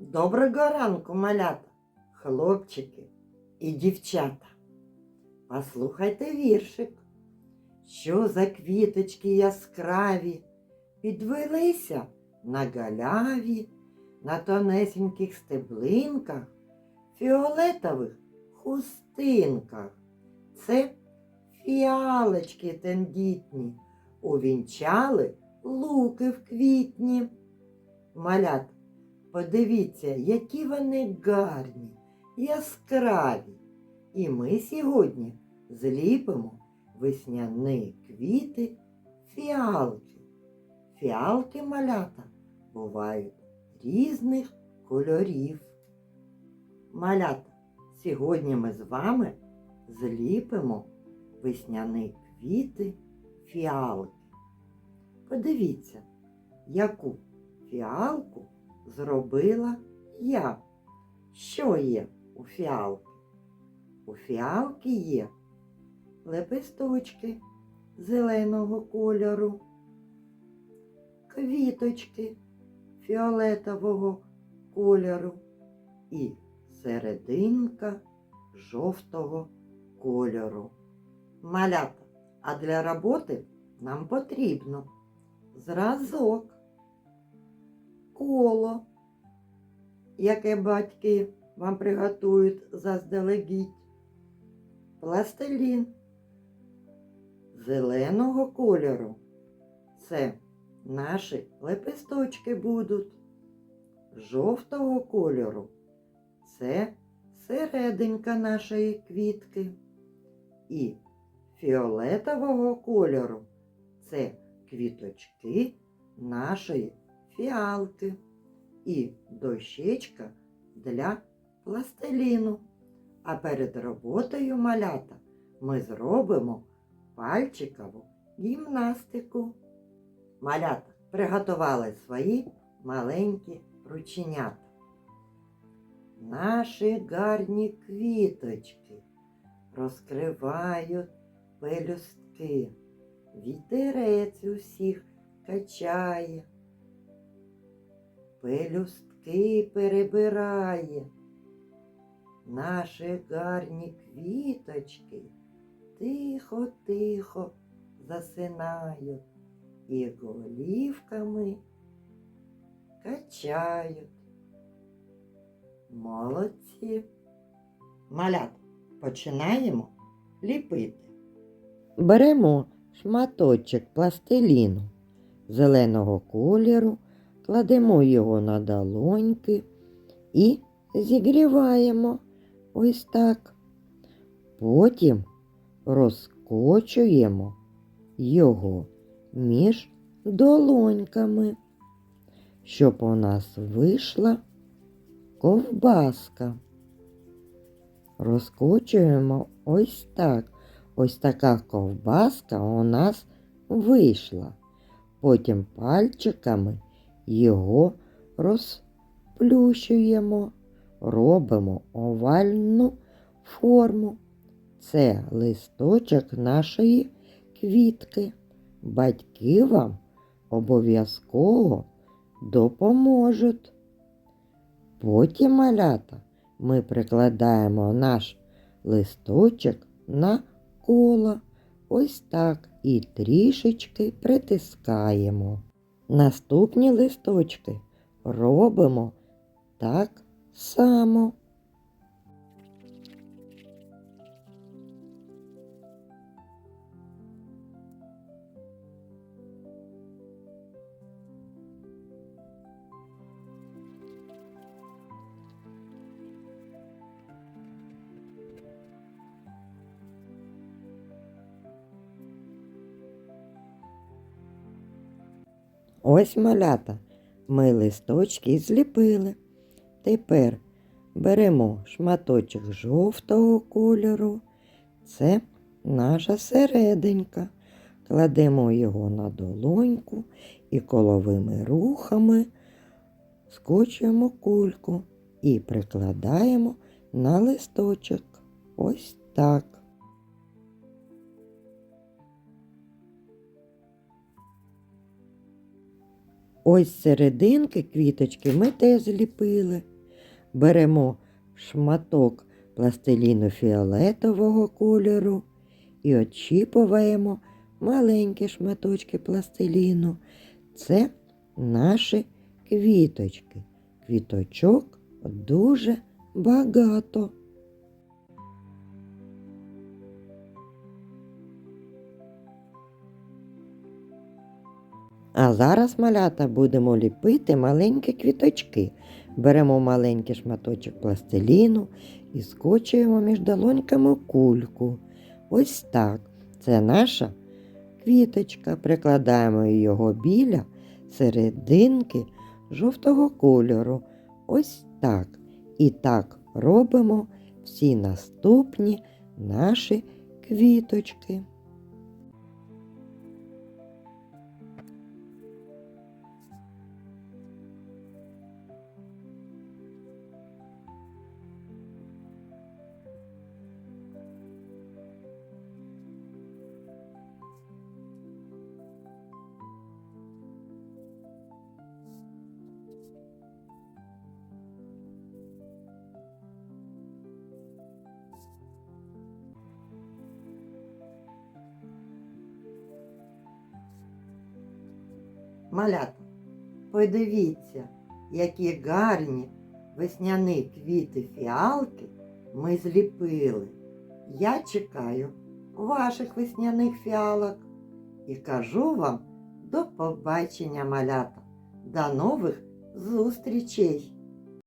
Доброго ранку, малята, хлопчики і дівчата. Послухайте віршик, що за квіточки яскраві підвелися на галяві, на тонесеньких стеблинках, фіолетових хустинках. Це фіалочки тендітні, увінчали луки в квітні. Малята, Подивіться, які вони гарні, яскраві. І ми сьогодні зліпимо весняні квіти фіалки. Фіалки малята бувають різних кольорів. Малята, сьогодні ми з вами зліпимо весняні квіти фіалки. Подивіться, яку фіалку зробила я. Що є у фіалки? У фіалки є лепесточки зеленого кольору, квіточки фіолетового кольору і серединка жовтого кольору. Малята, а для роботи нам потрібно зразок коло, яке батьки вам приготують заздалегідь, пластилін зеленого кольору. Це наші лепесточки будуть. Жовтого кольору це серединка нашої квітки. І фіолетового кольору це квіточки нашої фіалки і дощечка для пластиліну. А перед роботою малята ми зробимо пальчикову гімнастику. Малята приготували свої маленькі рученята. Наші гарні квіточки розкривають пелюстки. Вітерець усіх качає пелюстки перебирає. Наші гарні квіточки тихо-тихо засинають і голівками качають. Молодці. Малят, починаємо ліпити. Беремо шматочок пластиліну зеленого кольору кладемо його на долоньки і зігріваємо ось так. Потім розкочуємо його між долоньками, щоб у нас вийшла ковбаска. Розкочуємо ось так. Ось така ковбаска у нас вийшла. Потім пальчиками його розплющуємо, робимо овальну форму. Це листочок нашої квітки. Батьки вам обов'язково допоможуть. Потім малята ми прикладаємо наш листочок на коло. Ось так і трішечки притискаємо. Наступні листочки робимо так само. Ось малята. Ми листочки зліпили. Тепер беремо шматочок жовтого кольору. Це наша серединка. Кладемо його на долоньку і коловими рухами скочуємо кульку і прикладаємо на листочок. Ось так. Ось серединки квіточки ми теж зліпили. беремо шматок пластиліну фіолетового кольору і очіпуємо маленькі шматочки пластиліну. Це наші квіточки. Квіточок дуже багато. А зараз, малята, будемо ліпити маленькі квіточки. Беремо маленький шматочок пластиліну і скочуємо між долоньками кульку. Ось так. Це наша квіточка. Прикладаємо його біля серединки жовтого кольору. Ось так. І так робимо всі наступні наші квіточки. Малята, подивіться, які гарні весняні квіти фіалки ми зліпили. Я чекаю ваших весняних фіалок і кажу вам до побачення, малята. До нових зустрічей!